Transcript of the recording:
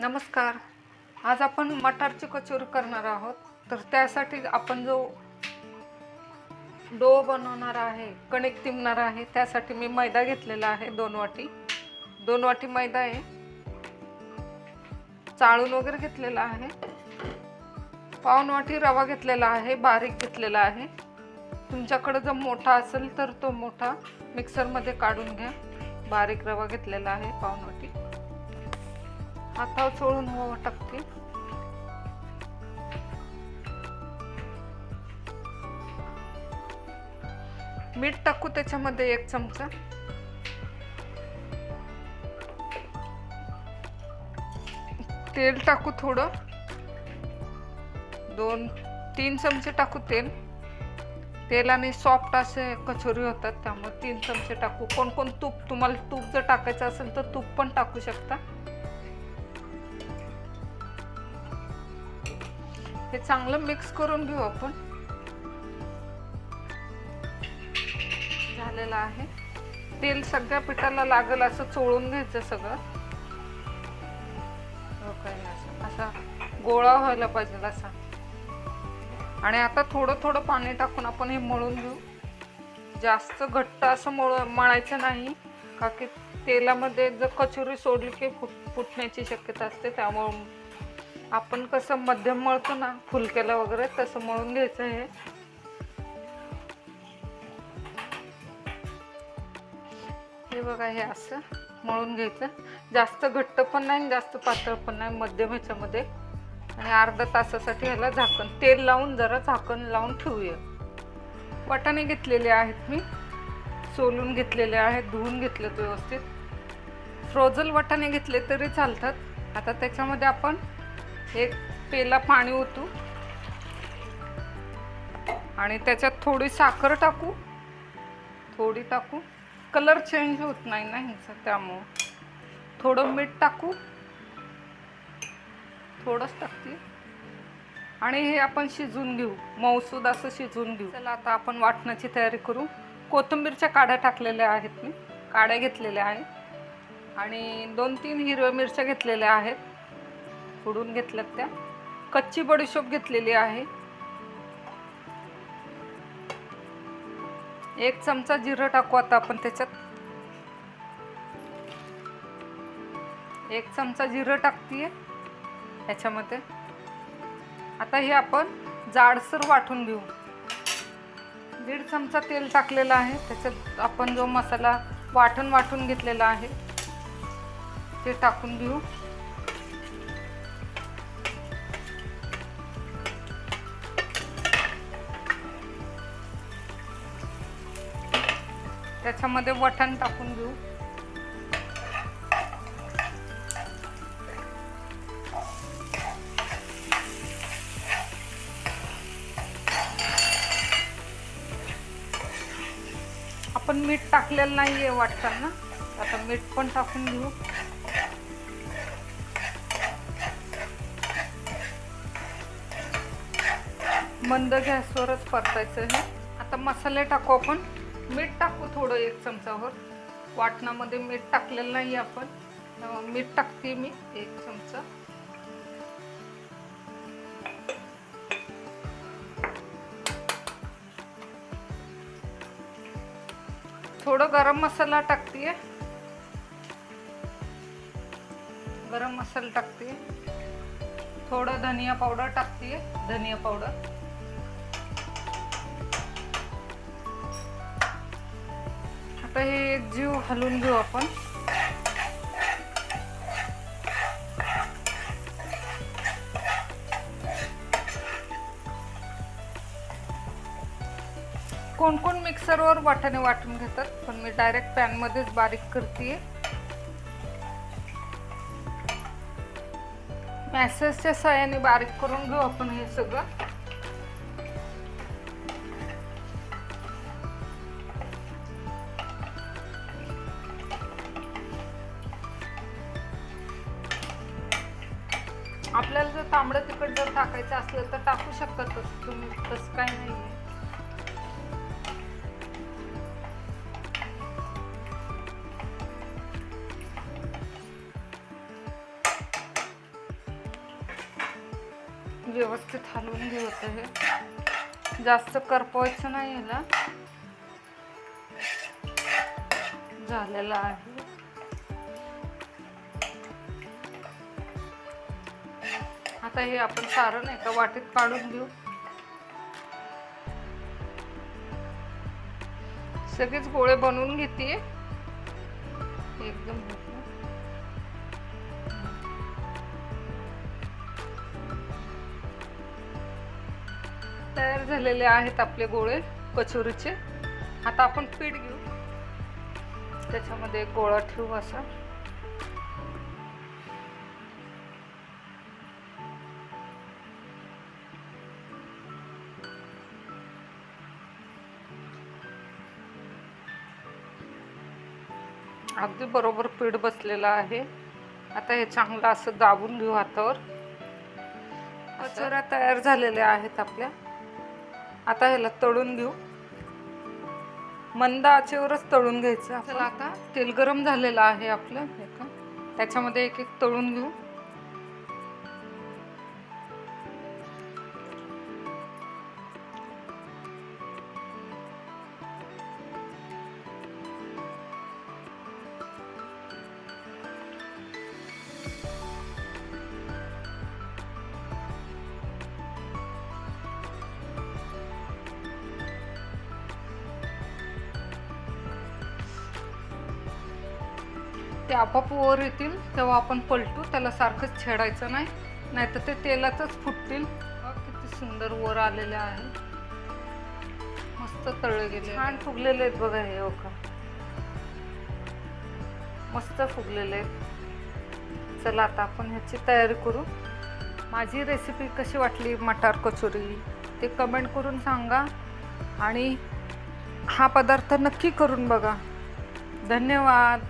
नमस्कार. आज आपण मटारची कचोरी करणार आहोत. तर त्यासाठी आपण जो डो बनवणार आहे कणिक तिमणार आहे त्यासाठी मी मैदा घेतलेला आहे दोन वाटी. दोन वाटी मैदा आहे. चाळून वगैरे घेतलेला आहे. पाऊन वाटी रवा घेतलेला आहे बारीक घेतलेला आहे. तुमच्याकडं जर मोठा असेल तर तो मोठा मिक्सरमध्ये काढून घ्या. बारीक रवा घेतलेला आहे पाऊन वाटी. हातावर चोळून हो टाकते. मीठ टाकू त्याच्यामध्ये एक चमचा. तेल टाकू थोडं. दोन तीन चमचे टाकू तेल. तेलाने सॉफ्ट असे कचोरी होतात त्यामुळे तीन चमचे टाकू. कोण कोण तूप तुम्हाला तूप जर टाकायचं असेल तर तूप पण टाकू शकता. हे चांगलं मिक्स करून घेऊ आपण. झालेलं आहे. तेल सगळ्या पिठाला लागल असं चोळून घ्यायचं सगळं. हो असं असा गोळा व्हायला पाहिजे असा आणि आता थोडं थोडं पाणी टाकून आपण हे मळून घेऊ. जास्त घट्ट असं मळ मळायचं नाही. का की तेलामध्ये जर कचोरी सोडली की फुट फुटण्याची शक्यता असते त्यामुळं आपण कसं मध्यम मळतो ना फुलक्याला वगैरे तसं मळून घ्यायचं हे. हे बघा हे असं मळून घ्यायचं. जास्त घट्ट पण नाही आणि जास्त पातळ पण नाही मध्यम ह्याच्यामध्ये. आणि अर्धा तासासाठी ह्याला झाकण तेल लावून जरा झाकण लावून ठेवूया. वाटाणे घेतलेले आहेत मी. सोलून घेतलेले आहेत धुवून घेतलेत व्यवस्थित. फ्रोझल वाटाणे घेतले तरी चालतात. आता त्याच्यामध्ये आपण एक पेला पाणी ओतू. आणि त्याच्यात थोडी साखर टाकू. थोडी टाकू. कलर चेंज होत नाही ना ह्याचा त्यामुळं. थोडं मीठ टाकू. थोडंच टाकते. आणि हे आपण शिजवून घेऊ. मौसूद असं शिजवून घेऊ. चला आता आपण वाटणाची तयारी करू. कोथिंबीरच्या काड्या टाकलेल्या आहेत मी. काड्या घेतलेल्या आहेत. आणि दोन तीन हिरव्या मिरच्या घेतलेल्या आहेत. फोडून घेतल्यात त्या. कच्ची बडीशोप घेतलेली आहे. एक चमचा जिरं टाकू आता आपण त्याच्यात. एक चमचा जिरं टाकतीये ह्याच्यामध्ये. आता हे आपण जाडसर वाटून घेऊ. दीड चमचा तेल टाकलेलं आहे. त्याच्यात आपण जो मसाला वाटून वाटून घेतलेला आहे ते टाकून घेऊ त्याच्यामध्ये वटण टाकून घेऊ. आपण मीठ टाकलेलं नाहीये वाटताना आता मीठ पण टाकून घेऊ. मंद गॅसवरच परतायचं हे. आता मसाले टाकू आपण. मीठ टाकू थोडं एक चमचावर वाटणामध्ये मीठ टाकलेलं नाही आपण. मीठ टाकते मी एक चमचा. थोडं गरम मसाला टाकते गरम मसाला टाकते थोडं धनिया पावडर टाकते धनिया पावडर. आता हे जीव हलवून घेऊ आपण. कोण कोण मिक्सरवर वाटाणे वाटून घेतात पण मी डायरेक्ट पॅनमध्येच बारीक करते मॅसेजच्या सहाय्याने बारीक करून घेऊ आपण हे सगळं. आपल्याला जर तांबडं तिखट जर टाकायचं असलं तर टाकू शकतात तसं. तुम्ही तसं काय नाही व्यवस्थित हलवून घेऊ हे जास्त करपवायचं नाही याला. झालेलं आहे. आता हे आपण सारण एका वाटीत काढून घेऊ. सगळेच गोळे बनवून घेते एकदम तयार झालेले आहेत आपले गोळे कचोरीचे. आता आपण पीठ घेऊ. त्याच्यामध्ये गोळा ठेवू असा. अगदी बरोबर पीठ बसलेलं आहे. आता हे चांगलं असं दाबून घेऊ हातावर. कचोऱ्या तयार झालेल्या आहेत आपल्या. आता ह्याला तळून घेऊ. मंद आचेवरच तळून घ्यायचं चला आता. तेल गरम झालेलं आहे आपलं. त्याच्यामध्ये एक एक तळून घेऊ. ते आपोआप वर येतील तेव्हा आपण पलटू त्याला सारखंच छेडायचं नाही. नाहीतर ते तेलातच फुटतील. किती सुंदर वर आलेले आहे. मस्त तळले गेले. छान फुगलेले आहेत बघा हे हो ओका मस्त फुगलेले आहेत. चला आता आपण ह्याची तयारी करू. माझी रेसिपी कशी वाटली मटार कचोरी? ते कमेंट करून सांगा. आणि हा पदार्थ नक्की करून बघा. धन्यवाद.